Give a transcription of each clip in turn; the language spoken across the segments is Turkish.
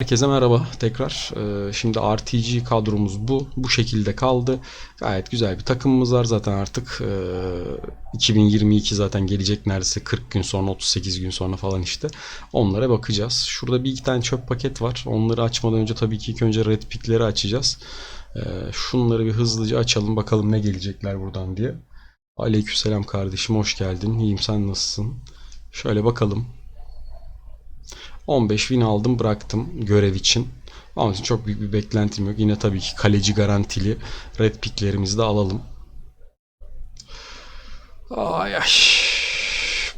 Herkese merhaba tekrar. Ee, Şimdi RTG kadromuz bu. Bu şekilde kaldı. Gayet güzel bir takımımız var zaten artık. e, 2022 zaten gelecek neredeyse 40 gün sonra 38 gün sonra falan işte. Onlara bakacağız. Şurada bir iki tane çöp paket var. Onları açmadan önce tabii ki ilk önce red pickleri açacağız. Ee, Şunları bir hızlıca açalım bakalım ne gelecekler buradan diye. Aleykümselam kardeşim hoş geldin. İyiyim sen nasılsın? Şöyle bakalım. 15 win aldım bıraktım görev için. Onun için çok büyük bir beklentim yok. Yine tabii ki kaleci garantili red picklerimizi de alalım. Ay ay.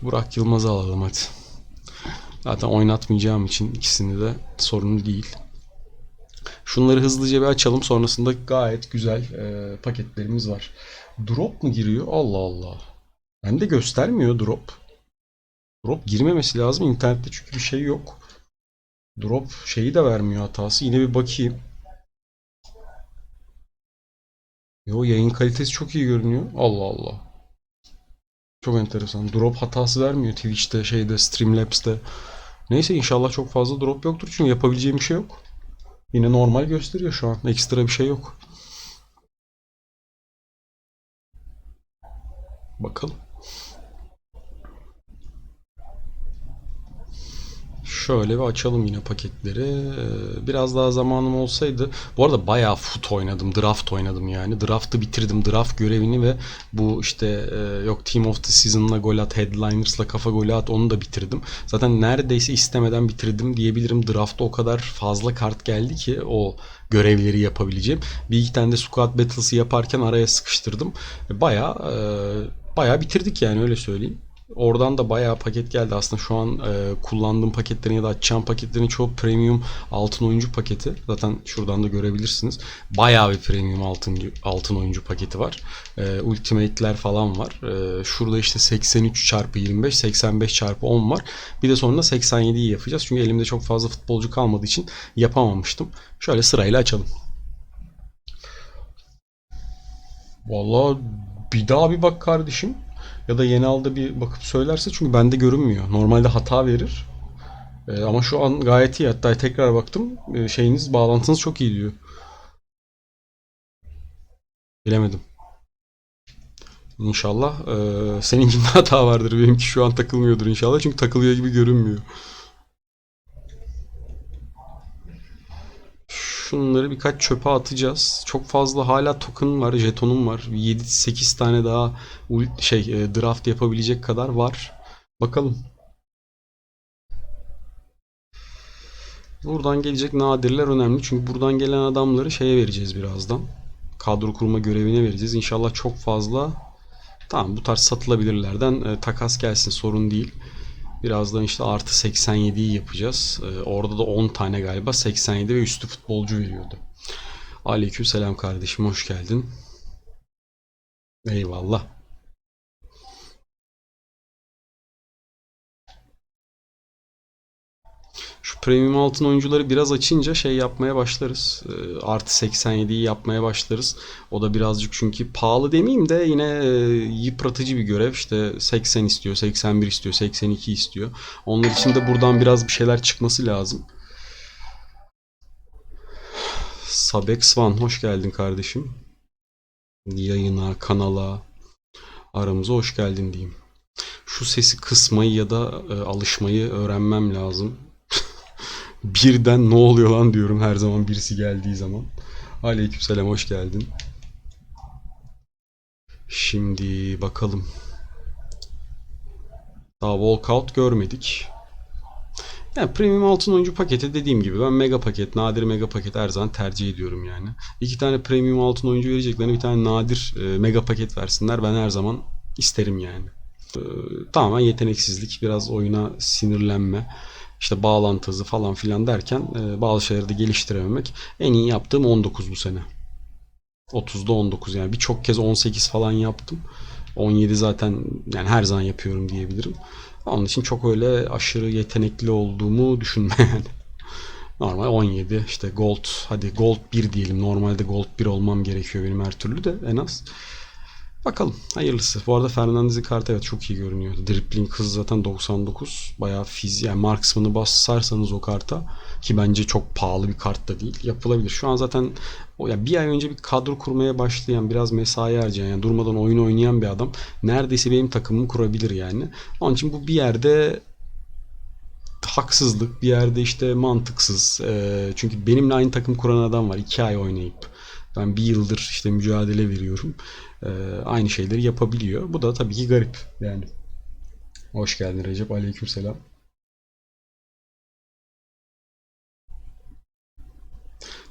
Burak Yılmaz'ı alalım hadi. Zaten oynatmayacağım için ikisini de sorun değil. Şunları hızlıca bir açalım. Sonrasında gayet güzel e, paketlerimiz var. Drop mu giriyor? Allah Allah. Bende göstermiyor drop. Drop girmemesi lazım. İnternette çünkü bir şey yok. Drop şeyi de vermiyor hatası. Yine bir bakayım. Yo yayın kalitesi çok iyi görünüyor. Allah Allah. Çok enteresan. Drop hatası vermiyor Twitch'te, şeyde, Streamlabs'te. Neyse inşallah çok fazla drop yoktur çünkü yapabileceğim bir şey yok. Yine normal gösteriyor şu an. Ekstra bir şey yok. Bakalım. Şöyle bir açalım yine paketleri. Ee, Biraz daha zamanım olsaydı. Bu arada bayağı foot oynadım. Draft oynadım yani. Draft'ı bitirdim. Draft görevini ve bu işte e, yok Team of the Season'la gol at, Headliners'la kafa golü at onu da bitirdim. Zaten neredeyse istemeden bitirdim diyebilirim. Draft'ta o kadar fazla kart geldi ki o görevleri yapabileceğim. Bir iki tane de Squad Battles'ı yaparken araya sıkıştırdım. Bayağı e, bayağı bitirdik yani öyle söyleyeyim. Oradan da bayağı paket geldi. Aslında şu an e, kullandığım paketlerin ya da açacağım paketlerin çoğu premium altın oyuncu paketi. Zaten şuradan da görebilirsiniz. Bayağı bir premium altın altın oyuncu paketi var. E, Ultimate'ler falan var. E, şurada işte 83 çarpı 25, 85 çarpı 10 var. Bir de sonra 87'yi yapacağız. Çünkü elimde çok fazla futbolcu kalmadığı için yapamamıştım. Şöyle sırayla açalım. Vallahi bir daha bir bak kardeşim. Ya da yeni aldı bir bakıp söylerse çünkü bende görünmüyor. Normalde hata verir. Ee, ama şu an gayet iyi. Hatta tekrar baktım. Ee, şeyiniz, bağlantınız çok iyi diyor. Bilemedim. İnşallah ee, seninkinde hata vardır. Benimki şu an takılmıyordur inşallah. Çünkü takılıyor gibi görünmüyor. Şunları birkaç çöpe atacağız. Çok fazla hala token var, jetonum var. 7-8 tane daha şey e, draft yapabilecek kadar var. Bakalım. Buradan gelecek nadirler önemli. Çünkü buradan gelen adamları şeye vereceğiz birazdan. Kadro kurma görevine vereceğiz. İnşallah çok fazla tamam bu tarz satılabilirlerden e, takas gelsin sorun değil. Birazdan işte artı 87'yi yapacağız. Ee, orada da 10 tane galiba 87 ve üstü futbolcu veriyordu. Aleyküm selam kardeşim hoş geldin. Eyvallah. Şu premium altın oyuncuları biraz açınca şey yapmaya başlarız. Ee, Artı 87'yi yapmaya başlarız. O da birazcık çünkü pahalı demeyeyim de yine e, yıpratıcı bir görev. İşte 80 istiyor, 81 istiyor, 82 istiyor. Onlar için de buradan biraz bir şeyler çıkması lazım. Sabek Svan hoş geldin kardeşim. Yayına, kanala, aramıza hoş geldin diyeyim. Şu sesi kısmayı ya da e, alışmayı öğrenmem lazım. Birden ne oluyor lan diyorum her zaman birisi geldiği zaman. Aleykümselam hoş geldin. Şimdi bakalım. Daha walkout görmedik. Yani premium altın oyuncu paketi dediğim gibi ben mega paket, nadir mega paket her zaman tercih ediyorum yani. İki tane premium altın oyuncu vereceklerine bir tane nadir e, mega paket versinler. Ben her zaman isterim yani. E, tamamen yeteneksizlik, biraz oyuna sinirlenme işte bağlantı hızı falan filan derken e, bazı şeyleri de geliştirememek. En iyi yaptığım 19 bu sene. 30'da 19 yani birçok kez 18 falan yaptım. 17 zaten yani her zaman yapıyorum diyebilirim. Onun için çok öyle aşırı yetenekli olduğumu düşünme yani. Normal 17 işte gold hadi gold 1 diyelim. Normalde gold 1 olmam gerekiyor benim her türlü de en az. Bakalım hayırlısı. Bu arada Fernandez'in kartı evet çok iyi görünüyor. Dribbling hız zaten 99. Bayağı fiz yani marksman'ı basarsanız o karta ki bence çok pahalı bir kart da değil. Yapılabilir. Şu an zaten o ya bir ay önce bir kadro kurmaya başlayan, biraz mesai harcayan, yani durmadan oyun oynayan bir adam neredeyse benim takımımı kurabilir yani. Onun için bu bir yerde haksızlık, bir yerde işte mantıksız. Ee, çünkü benimle aynı takım kuran adam var. iki ay oynayıp ben bir yıldır işte mücadele veriyorum. Ee, aynı şeyleri yapabiliyor. Bu da tabii ki garip yani. Hoş geldin Recep. Aleykümselam.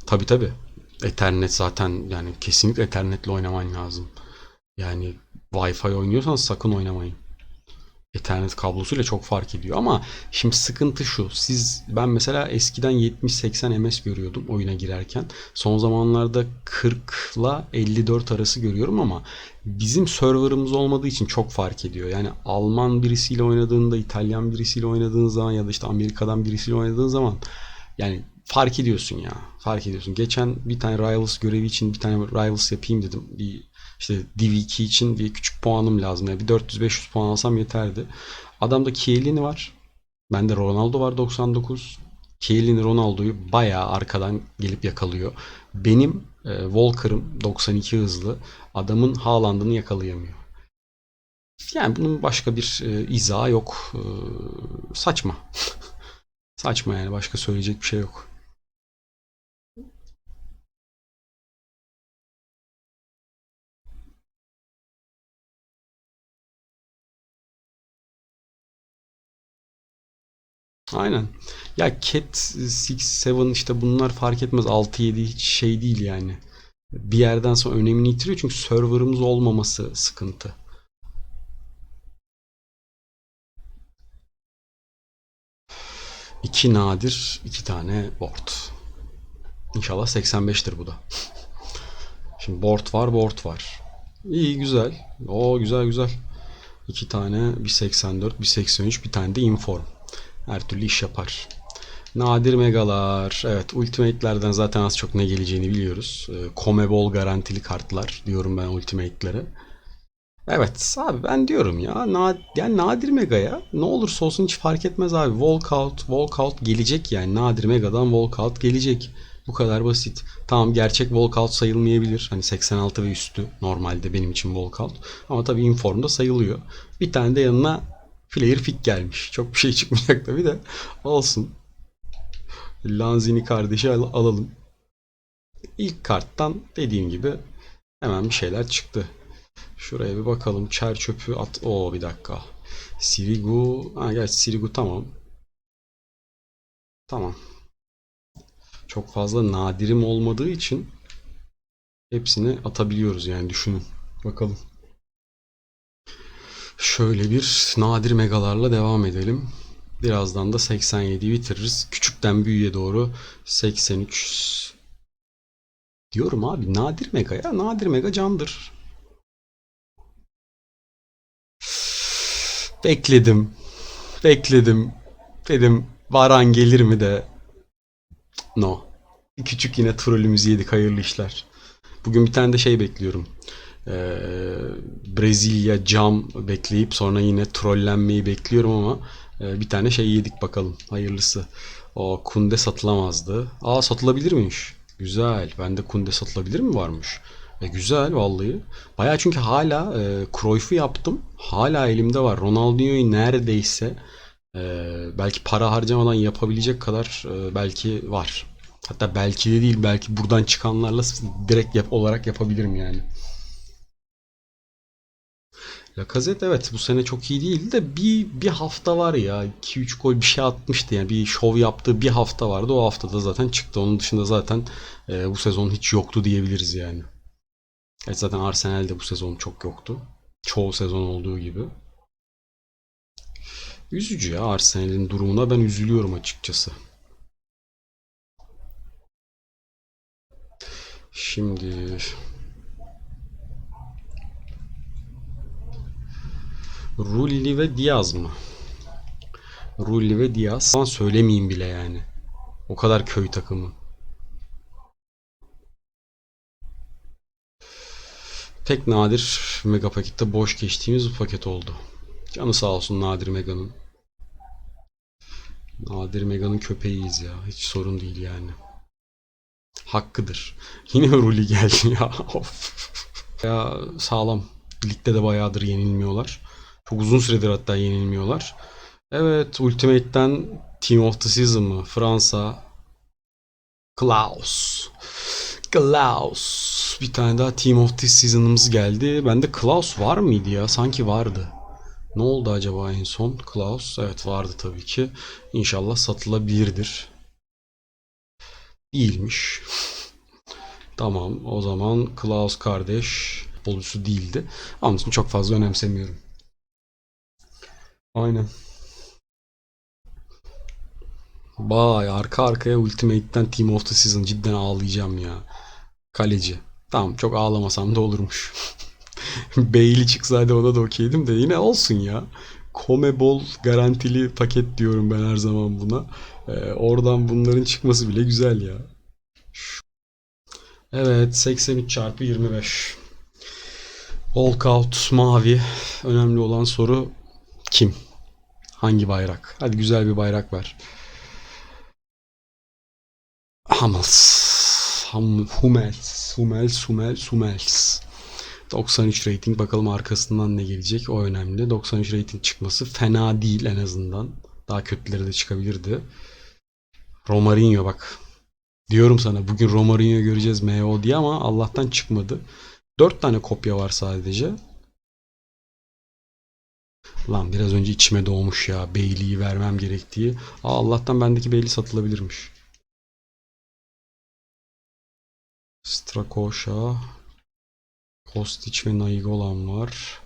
Tabii tabii. Ethernet zaten yani kesinlikle Ethernet'le oynaman lazım. Yani Wi-Fi oynuyorsan sakın oynamayın. Ethernet kablosuyla çok fark ediyor ama şimdi sıkıntı şu. Siz ben mesela eskiden 70-80 ms görüyordum oyuna girerken. Son zamanlarda 40 ile 54 arası görüyorum ama bizim serverımız olmadığı için çok fark ediyor. Yani Alman birisiyle oynadığında, İtalyan birisiyle oynadığın zaman ya da işte Amerika'dan birisiyle oynadığın zaman yani fark ediyorsun ya. Fark ediyorsun. Geçen bir tane Rivals görevi için bir tane Rivals yapayım dedim. Bir işte Div 2 için bir küçük puanım lazım. Yani bir 400-500 puan alsam yeterdi. Adamda Chiellini var. Bende Ronaldo var 99. Chiellini Ronaldo'yu bayağı arkadan gelip yakalıyor. Benim e, Walker'ım 92 hızlı. Adamın Haaland'ını yakalayamıyor. Yani bunun başka bir e, izahı yok. E, saçma. Saçma yani başka söyleyecek bir şey yok. Aynen. Ya Cat 6, 7 işte bunlar fark etmez. 6, 7 hiç şey değil yani. Bir yerden sonra önemini yitiriyor çünkü serverımız olmaması sıkıntı. İki nadir, iki tane board. İnşallah 85'tir bu da. Şimdi board var, board var. İyi güzel. O güzel güzel. İki tane bir 84, bir 83, bir tane de inform. Her türlü iş yapar. Nadir megalar. Evet ultimate'lerden zaten az çok ne geleceğini biliyoruz. Ee, Comebol garantili kartlar diyorum ben ultimate'lere. Evet abi ben diyorum ya na yani nadir megaya ne olursa olsun hiç fark etmez abi. Walkout, walkout gelecek yani nadir megadan walkout gelecek. Bu kadar basit. Tamam gerçek walkout sayılmayabilir. Hani 86 ve üstü normalde benim için walkout. Ama tabii informda sayılıyor. Bir tane de yanına player pick gelmiş. Çok bir şey çıkmayacak tabii de. Olsun. Lanzini kardeşi al- alalım. İlk karttan dediğim gibi hemen bir şeyler çıktı. Şuraya bir bakalım. Çer çöpü at. Oo bir dakika. Sirigu. Ha gerçi Sirigu tamam. Tamam. Çok fazla nadirim olmadığı için hepsini atabiliyoruz yani düşünün. Bakalım. Şöyle bir nadir megalarla devam edelim. Birazdan da 87'yi bitiririz. Küçükten büyüğe doğru 83 diyorum abi nadir mega ya nadir mega candır. Bekledim. Bekledim. Dedim Varan gelir mi de. No. Küçük yine trollümüzü yedik hayırlı işler. Bugün bir tane de şey bekliyorum. Ee, Brezilya cam bekleyip sonra yine trollenmeyi bekliyorum ama e, bir tane şey yedik bakalım. Hayırlısı. O Kunde satılamazdı. Aa satılabilir miymiş? Güzel. Bende Kunde satılabilir mi varmış? E güzel vallahi. Baya çünkü hala e, Cruyff'u yaptım. Hala elimde var. Ronaldinho'yu neredeyse e, belki para harcamadan yapabilecek kadar e, belki var. Hatta belki de değil belki buradan çıkanlarla direkt yap olarak yapabilirim yani. Lacazette evet bu sene çok iyi değildi de bir, bir hafta var ya 2-3 gol bir şey atmıştı yani bir şov yaptığı bir hafta vardı o haftada zaten çıktı onun dışında zaten e, bu sezon hiç yoktu diyebiliriz yani. Evet zaten Arsenal'de bu sezon çok yoktu. Çoğu sezon olduğu gibi. Üzücü ya Arsenal'in durumuna ben üzülüyorum açıkçası. Şimdi Rulli ve Diaz mı? Rulli ve Diaz. Ama söylemeyeyim bile yani. O kadar köy takımı. Tek nadir mega pakette boş geçtiğimiz bu paket oldu. Canı sağ olsun Nadir Mega'nın. Nadir Mega'nın köpeğiyiz ya. Hiç sorun değil yani. Hakkıdır. Yine Ruli geldi ya. Of. Ya sağlam. Ligde de bayağıdır yenilmiyorlar. Çok uzun süredir hatta yenilmiyorlar. Evet Ultimate'den Team of the Season mı? Fransa. Klaus. Klaus. Bir tane daha Team of the Season'ımız geldi. Bende Klaus var mıydı ya? Sanki vardı. Ne oldu acaba en son? Klaus. Evet vardı tabii ki. İnşallah satılabilirdir. Değilmiş. Tamam o zaman Klaus kardeş futbolcusu değildi. Onun için çok fazla önemsemiyorum. Aynen. Vay arka arkaya Ultimate'den Team of the Season cidden ağlayacağım ya. Kaleci. Tamam çok ağlamasam da olurmuş. Bailey çıksaydı ona da okeydim de yine olsun ya. Comebol garantili paket diyorum ben her zaman buna. Ee, oradan bunların çıkması bile güzel ya. Evet 83 çarpı 25. Walkout mavi. Önemli olan soru kim? Hangi bayrak? Hadi güzel bir bayrak ver. Hummels. Hum, Hummels. Hummels, Hummels, Hummels. 93 rating bakalım arkasından ne gelecek o önemli. 93 rating çıkması fena değil en azından. Daha kötüleri de çıkabilirdi. Romarinho bak. Diyorum sana bugün Romarinho göreceğiz MO diye ama Allah'tan çıkmadı. 4 tane kopya var sadece. Lan biraz önce içime doğmuş ya Bailey'i vermem gerektiği. Aa, Allah'tan bendeki Bailey satılabilirmiş. Strakosha, Kostic ve Nainggolan var.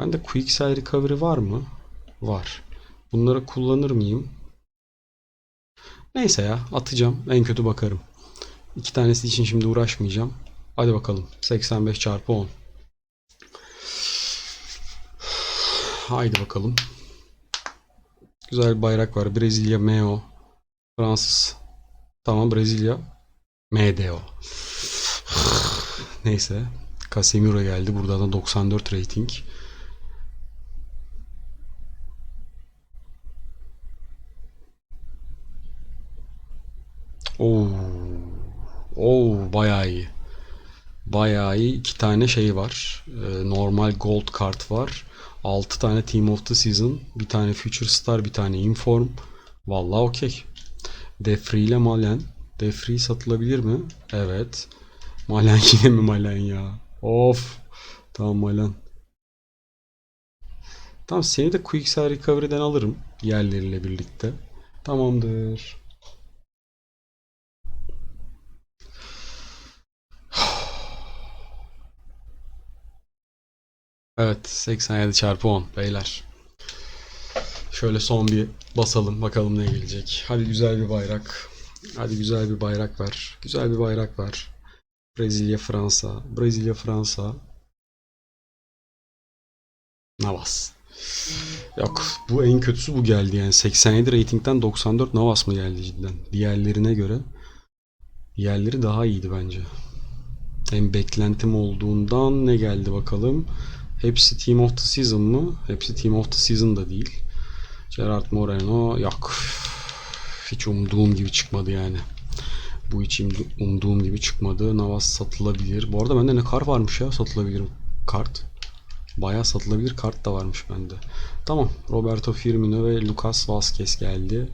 Bende Quicksell Recovery var mı? Var. Bunları kullanır mıyım? Neyse ya atacağım. En kötü bakarım. İki tanesi için şimdi uğraşmayacağım. Hadi bakalım. 85 çarpı 10. Haydi bakalım. Güzel bir bayrak var. Brezilya MEO. Fransız. Tamam Brezilya. MDO. Neyse. Casemiro geldi. Burada da 94 rating. Oo. Oo bayağı iyi. Bayağı iyi. İki tane şey var. Ee, normal gold kart var. 6 tane Team of the Season. Bir tane Future Star. Bir tane Inform. Vallahi okey. Defri ile Malen. Defri satılabilir mi? Evet. Malen yine mi Malen ya? Of. Tamam Malen. Tamam seni de Quicksell Recovery'den alırım. Yerleriyle birlikte. Tamamdır. Evet 87 çarpı 10 beyler. Şöyle son bir basalım bakalım ne gelecek. Hadi güzel bir bayrak. Hadi güzel bir bayrak ver. Güzel bir bayrak ver. Brezilya Fransa. Brezilya Fransa. Navas. Yok bu en kötüsü bu geldi yani 87 ratingden 94 Navas mı geldi cidden diğerlerine göre diğerleri daha iyiydi bence en beklentim olduğundan ne geldi bakalım hepsi Team of the Season mı hepsi Team of the Season da değil Gerard Moreno yok hiç umduğum gibi çıkmadı yani bu hiç umduğum gibi çıkmadı Navas satılabilir bu arada bende ne kar varmış ya satılabilir kart Bayağı satılabilir kart da varmış bende. Tamam. Roberto Firmino ve Lucas Vazquez geldi.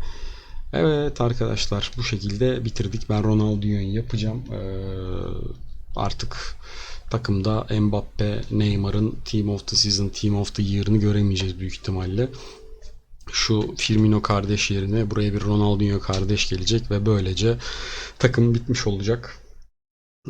Evet arkadaşlar bu şekilde bitirdik. Ben Ronaldinho'yu yapacağım. Ee, artık takımda Mbappe, Neymar'ın Team of the Season, Team of the Year'ını göremeyeceğiz büyük ihtimalle. Şu Firmino kardeş yerine buraya bir Ronaldinho kardeş gelecek ve böylece takım bitmiş olacak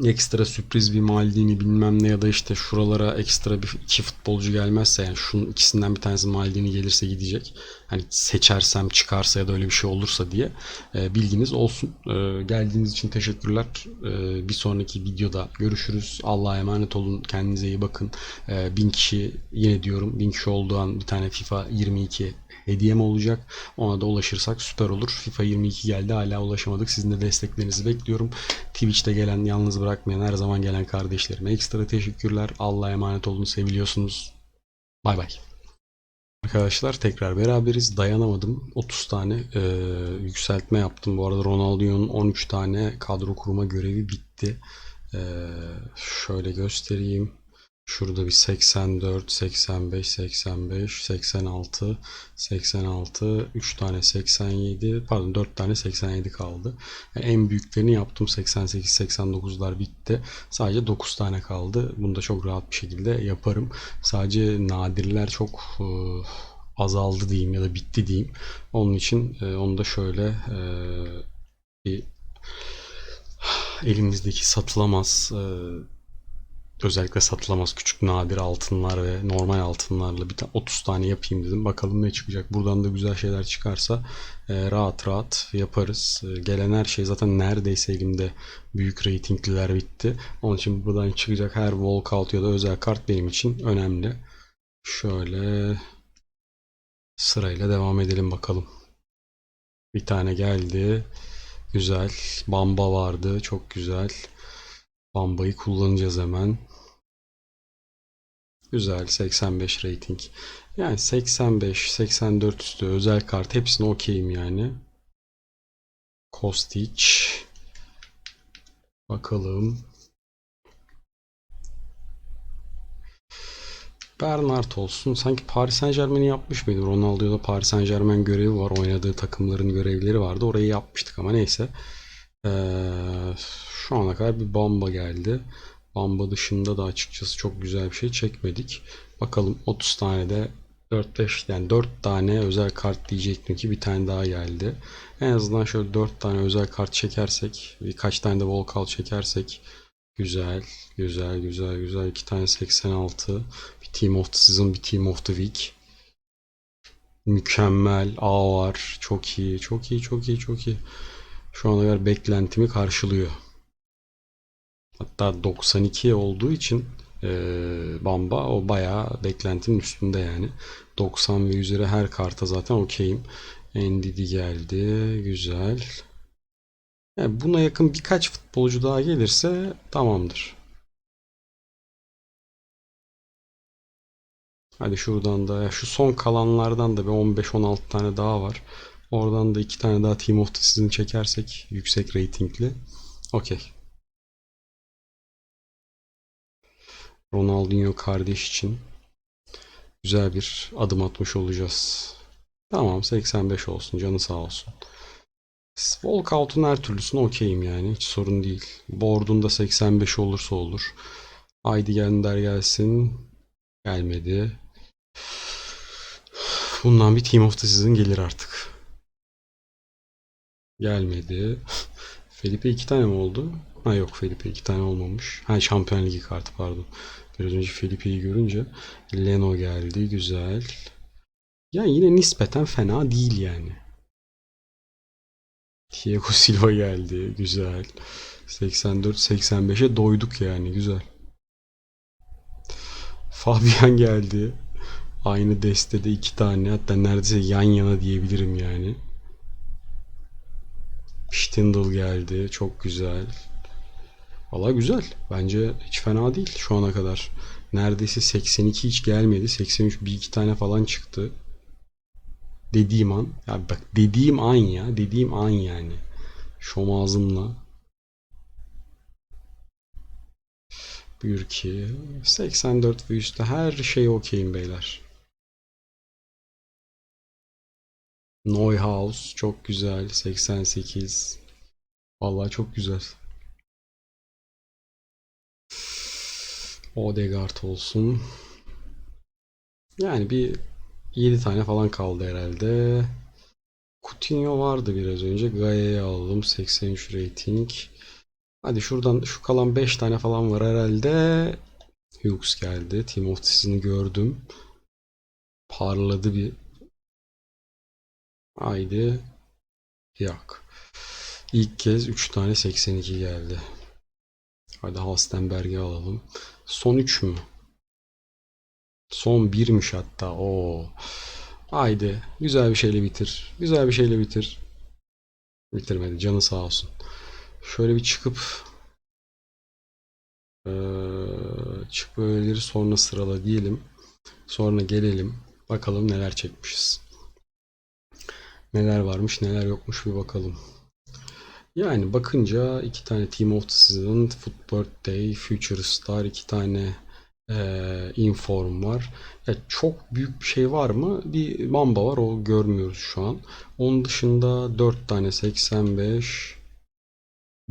ekstra sürpriz bir Maldini bilmem ne ya da işte şuralara ekstra bir iki futbolcu gelmezse yani şunun ikisinden bir tanesi Maldini gelirse gidecek. Hani seçersem çıkarsa ya da öyle bir şey olursa diye e, bilginiz olsun. E, geldiğiniz için teşekkürler. E, bir sonraki videoda görüşürüz. Allah'a emanet olun. Kendinize iyi bakın. E, bin kişi yine diyorum bin kişi olduğu an bir tane FIFA 22 hediyem olacak. Ona da ulaşırsak süper olur. FIFA 22 geldi hala ulaşamadık. Sizin de desteklerinizi bekliyorum. Twitch'te gelen yalnız bırak bırakmayan her zaman gelen kardeşlerime ekstra teşekkürler. Allah'a emanet olun seviliyorsunuz. Bay bay. Arkadaşlar tekrar beraberiz. Dayanamadım. 30 tane e, yükseltme yaptım. Bu arada Ronaldinho'nun 13 tane kadro kurma görevi bitti. E, şöyle göstereyim. Şurada bir 84, 85, 85, 86, 86, 3 tane 87, pardon 4 tane 87 kaldı. Yani en büyüklerini yaptım. 88, 89'lar bitti. Sadece 9 tane kaldı. Bunu da çok rahat bir şekilde yaparım. Sadece nadirler çok e, azaldı diyeyim ya da bitti diyeyim. Onun için e, onu da şöyle e, bir elimizdeki satılamaz özellikle satılamaz küçük nadir altınlar ve normal altınlarla bir tane 30 tane yapayım dedim. Bakalım ne çıkacak. Buradan da güzel şeyler çıkarsa e, rahat rahat yaparız. E, gelen her şey zaten neredeyse elimde büyük reytingliler bitti. Onun için buradan çıkacak her walkout ya da özel kart benim için önemli. Şöyle sırayla devam edelim bakalım. Bir tane geldi. Güzel. Bamba vardı. Çok güzel. Bamba'yı kullanacağız hemen. Güzel 85 rating. Yani 85, 84 üstü özel kart hepsine okeyim yani. Kostic. Bakalım. Bernard olsun. Sanki Paris Saint Germain'i yapmış mıydı? Ronaldo'da Paris Saint Germain görevi var. Oynadığı takımların görevleri vardı. Orayı yapmıştık ama neyse. Ee, şu ana kadar bir Bamba geldi. Bamba dışında da açıkçası çok güzel bir şey çekmedik. Bakalım 30 tane de 4-5 yani 4 tane özel kart diyecektim ki bir tane daha geldi. En azından şöyle 4 tane özel kart çekersek birkaç tane de walkout çekersek güzel güzel güzel güzel 2 tane 86 bir Team of the Season bir Team of the Week mükemmel A var çok iyi çok iyi çok iyi çok iyi şu ana kadar beklentimi karşılıyor. Hatta 92 olduğu için e, Bamba o bayağı beklentinin üstünde yani. 90 ve üzeri her karta zaten okeyim. Ndidi geldi. Güzel. Yani buna yakın birkaç futbolcu daha gelirse tamamdır. Hadi şuradan da şu son kalanlardan da bir 15-16 tane daha var. Oradan da iki tane daha Team of the Season çekersek yüksek ratingli. Okey. Ronaldinho kardeş için güzel bir adım atmış olacağız. Tamam 85 olsun canı sağ olsun. Walkout'un her türlüsüne okeyim yani hiç sorun değil. Board'un da 85 olursa olur. Haydi gönder gelsin. Gelmedi. Bundan bir Team of the Season gelir artık. Gelmedi. Felipe iki tane mi oldu? Ha yok Felipe iki tane olmamış. Ha Şampiyon Ligi kartı pardon. Biraz önce Felipe'yi görünce Leno geldi. Güzel. Yani yine nispeten fena değil yani. Thiago Silva geldi. Güzel. 84-85'e doyduk yani. Güzel. Fabian geldi. Aynı destede iki tane hatta neredeyse yan yana diyebilirim yani. Stindl geldi. Çok güzel. Valla güzel. Bence hiç fena değil şu ana kadar. Neredeyse 82 hiç gelmedi. 83 bir iki tane falan çıktı. Dediğim an. Ya bak dediğim an ya. Dediğim an yani. Şom ağzımla. Buyur ki 84 ve üstü her şey okeyim beyler. Neuhaus çok güzel. 88. Vallahi çok güzel. Odegaard olsun. Yani bir 7 tane falan kaldı herhalde. Coutinho vardı biraz önce. Gaia'yı aldım. 83 rating. Hadi şuradan şu kalan 5 tane falan var herhalde. Hughes geldi. Team gördüm. Parladı bir. Haydi. Yok. İlk kez 3 tane 82 geldi. Hadi Halstenberg'i alalım. Son 3 mü? Son 1'miş hatta. Oo. Haydi. Güzel bir şeyle bitir. Güzel bir şeyle bitir. Bitirmedi. Canı sağ olsun. Şöyle bir çıkıp Ee, çık böyleleri sonra sırala diyelim. Sonra gelelim. Bakalım neler çekmişiz. Neler varmış neler yokmuş bir bakalım. Yani bakınca iki tane Team of the Season, Foot Birthday, Future Star, iki tane eee, Inform var. Ya çok büyük bir şey var mı? Bir Mamba var o görmüyoruz şu an. Onun dışında 4 tane 85,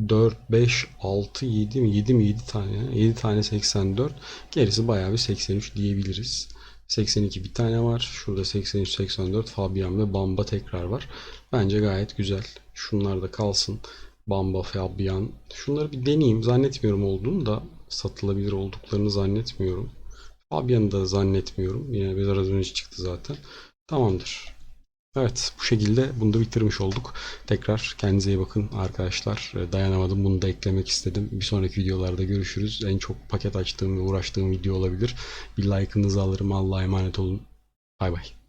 4, 5, 6, 7 mi? 7 mi? 7 tane. 7 tane 84. Gerisi bayağı bir 83 diyebiliriz. 82 bir tane var. Şurada 83, 84 Fabian ve Bamba tekrar var. Bence gayet güzel. Şunlar da kalsın. Bamba, Fabian. Şunları bir deneyeyim. Zannetmiyorum olduğunu da satılabilir olduklarını zannetmiyorum. Fabian'ı da zannetmiyorum. Yine biraz önce çıktı zaten. Tamamdır. Evet bu şekilde bunu da bitirmiş olduk. Tekrar kendinize iyi bakın arkadaşlar. Ee, Dayanamadım bunu da eklemek istedim. Bir sonraki videolarda görüşürüz. En çok paket açtığım ve uğraştığım video olabilir. Bir like'ınızı alırım. Allah'a emanet olun. Bay bay.